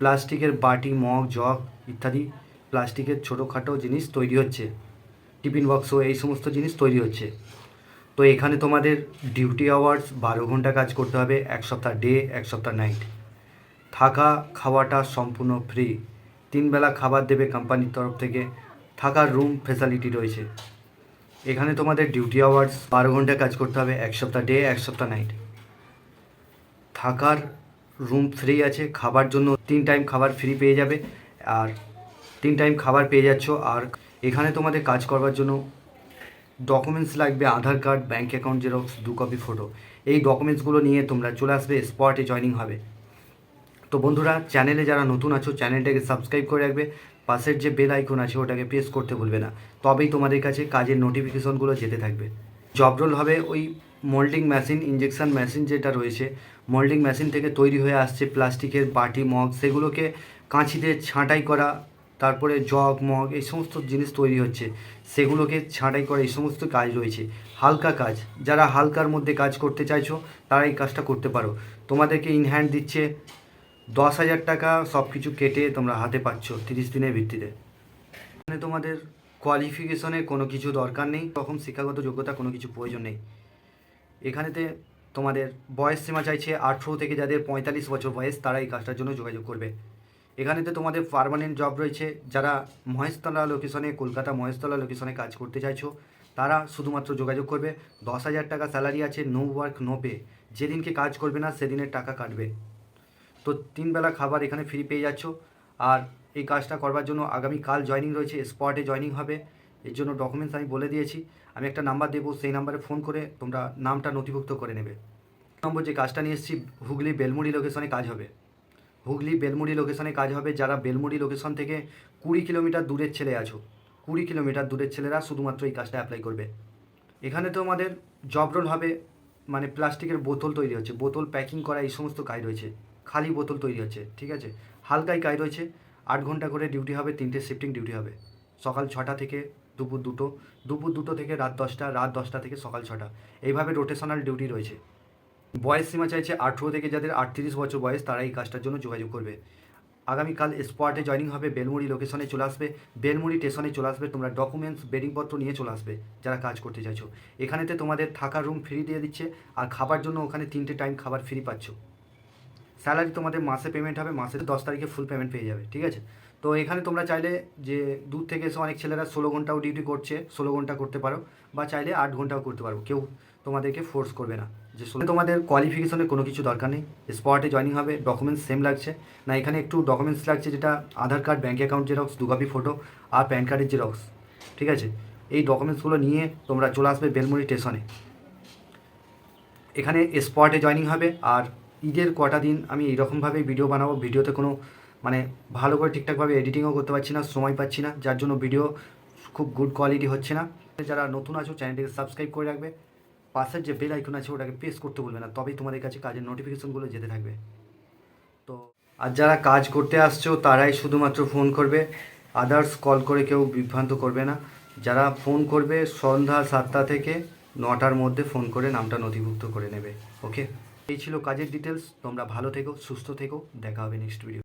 প্লাস্টিকের বাটি, mug, jug ইত্যাদি প্লাস্টিকের ছোটোখাটো জিনিস তৈরি হচ্ছে। টিফিন বক্সও এই সমস্ত জিনিস তৈরি হচ্ছে। তো এখানে তোমাদের ডিউটি আওয়ার্স, বারো ঘণ্টা কাজ করতে হবে, এক সপ্তাহ ডে, এক সপ্তাহ নাইট। থাকা খাওয়াটা সম্পূর্ণ ফ্রি তিন বেলা খাবার দেবে কোম্পানির তরফ থেকে। থাকার রুম ফেসিলিটি রয়েছে। এখানে তোমাদের ডিউটি আওয়ার্স, বারো ঘণ্টা কাজ করতে হবে, এক সপ্তাহ ডে, এক সপ্তাহ নাইট। থাকার রুম ফ্রি আছে, খাবার জন্য তিন টাইম খাবার ফ্রি পেয়ে যাবে। আর তিন টাইম খাবার পেয়ে যাচ্ছ। আর এখানে তোমাদের কাজ করবার জন্য ডকুমেন্টস লাগবে, Aadhaar card bank account xerox দু কপি ফটো এই ডকুমেন্টসগুলো নিয়ে তোমরা চলে আসবে স্পটে জয়নিং হবে। তো বন্ধুরা চ্যানেলে যারা নতুন আছো চ্যানেলটাকে সাবস্ক্রাইব করে রাখবে। পাশের যে বেল আইকন আছে, ওটাকে প্রেস করতে ভুলবে না। তবেই তোমাদের কাছে কাজের নোটিফিকেশনগুলো যেতে থাকবে। জব রোল হবে ওই মোল্ডিং মেশিন ইঞ্জেকশান মেশিন যেটা রয়েছে মোল্ডিং মেশিন থেকে তৈরি হয়ে আসছে প্লাস্টিকের বাটি, মগ, সেগুলোকে কাঁচিতে ছাঁটাই করা, তারপরে জগ, মগ, এই সমস্ত জিনিস তৈরি হচ্ছে। সেগুলোকে ছাঁটাই করা, এই সমস্ত কাজ রয়েছে। হালকা কাজ। যারা হালকার মধ্যে কাজ করতে চাইছো, তারা এই কাজটা করতে পারো। তোমাদেরকে ইনহ্যান্ড দিচ্ছে দশ হাজার টাকা সব কিছু কেটে তোমরা হাতে পাচ্ছ তিরিশ দিনের ভিত্তিতে। এখানে তোমাদের কোয়ালিফিকেশনে কোনো কিছু দরকার নেই। তখন শিক্ষাগত যোগ্যতা কোনো কিছু প্রয়োজন নেই। এখানেতে তোমাদের বয়স সীমা চাইছে আঠেরো থেকে যাদের পঁয়তাল্লিশ বছর বয়স, তারা এই কাজটার জন্য যোগাযোগ করবে। এখানেতে তোমাদের পারমানেন্ট জব রয়েছে। যারা মহেশতলা লোকেশনে কলকাতা মহেশতলা লোকেশনে কাজ করতে চাইছো, তারা শুধুমাত্র যোগাযোগ করবে। দশ হাজার টাকা স্যালারি আছে নো ওয়ার্ক নো পে যেদিনকে কাজ করবে না, সেদিনের টাকা কাটবে। তো তিন বেলা খাবার এখানে ফ্রি পেয়ে যাচ্ছ। আর এই কাজটা করবার জন্য আগামী কাল জয়নিং রয়েছে স্পটে জয়নিং হবে। এর জন্য ডকুমেন্টস আমি বলে দিয়েছি। আমি একটা নাম্বার দেবো, সেই নাম্বারে ফোন করে তোমরা নামটা নথিভুক্ত করে নেবে। নম্বর যে কাজটা নিয়ে এসেছি, হুগলি বেলমুড়ি লোকেশনে কাজ হবে। হুগলি বেলমুড়ি লোকেশনে কাজ হবে যারা বেলমুড়ি লোকেশন থেকে কুড়ি কিলোমিটার দূরের ছেলে আছো। কুড়ি কিলোমিটার দূরের ছেলেরা শুধুমাত্র এই কাজটা অ্যাপ্লাই করবে। এখানে তো আমাদের জব রোল হবে মানে প্লাস্টিকের বোতল তৈরি হচ্ছে। বোতল প্যাকিং করা, এই সমস্ত কাজ রয়েছে। খালি বোতল তৈরি হচ্ছে, ঠিক আছে? হালকাই কাজ রয়েছে। আট ঘণ্টা করে ডিউটি হবে, তিনটে শিফটিং ডিউটি হবে। সকাল ছটা থেকে দুপুর দুটো দুপুর দুটো থেকে রাত দশটা রাত দশটা থেকে সকাল ছটা। এইভাবে রোটেশনাল ডিউটি রয়েছে। বয়স সীমা চাইছে আঠেরো থেকে যাদের আটত্রিশ বছর বয়স, তারা এই কাজটার জন্য যোগাযোগ করবে। আগামীকাল স্পটে জয়নিং হবে, বেলমুড়ি লোকেশনে চলে আসবে। বেলমুড়ি স্টেশনে চলে আসবে, তোমরা ডকুমেন্টস বেডিংপত্র নিয়ে চলে আসবে, যারা কাজ করতে চাইছো। এখানেতে তোমাদের থাকার রুম ফ্রি দিয়ে দিচ্ছে, আর খাবার জন্য ওখানে তিনটে টাইম খাবার ফ্রি পাচ্ছ। স্যালারি তোমাদের মাসে পেমেন্ট হবে মাসের দশ তারিখে ফুল পেমেন্ট পেয়ে যাবে, ঠিক আছে? তো এখানে তোমরা চাইলে যে দূর থেকে এসে অনেক ছেলেরা ষোলো ঘন্টাও ডিউটি করছে, ষোলো ঘণ্টা করতে পারো, বা চাইলে আট ঘন্টাও করতে পারো, কেউ তোমাদেরকে ফোর্স করবে না। যে তোমাদের কোয়ালিফিকেশনের কোনো কিছু দরকার নেই স্পটে জয়নিং হবে ডকুমেন্টস সেম লাগছে। না, এখানে একটু ডকুমেন্টস লাগছে, যেটা Aadhaar card bank account xerox দু কপি ফটো আর প্যান কার্ডের জেরক্স ঠিক আছে? এই ডকুমেন্টসগুলো নিয়ে তোমরা চলে আসবে বেলমুড়ি স্টেশনে এখানে স্পটে জয়নিং হবে আর ঈদের কটা দিন আমি এইরকমভাবেই ভিডিও বানাবো। ভিডিওতে কোনো মানে ভালো করে ঠিকঠাকভাবে এডিটিংও করতে পারছি না, সময় পাচ্ছি না, যার জন্য ভিডিও খুব গুড কোয়ালিটি হচ্ছে না। যারা নতুন আছো, চ্যানেলটিকে সাবস্ক্রাইব করে রাখবে। পাশের যে বেল আইকন আছে, ওটাকে প্রেস করতে বলবে না, তবেই তোমাদের কাছে কাজের নোটিফিকেশনগুলো যেতে থাকবে। তো, আর যারা কাজ করতে আসছো, তারাই শুধুমাত্র ফোন করবে। আদার্স কল করে কেউ বিভ্রান্ত করবে না। যারা ফোন করবে, সন্ধ্যা সাতটা থেকে নটার মধ্যে ফোন করে নামটা নথিভুক্ত করে নেবে ওকে এই ছিল কাজের ডিটেলস তোমরা ভালো থেকো সুস্থ থেকো। দেখা হবে নেক্সট ভিডিও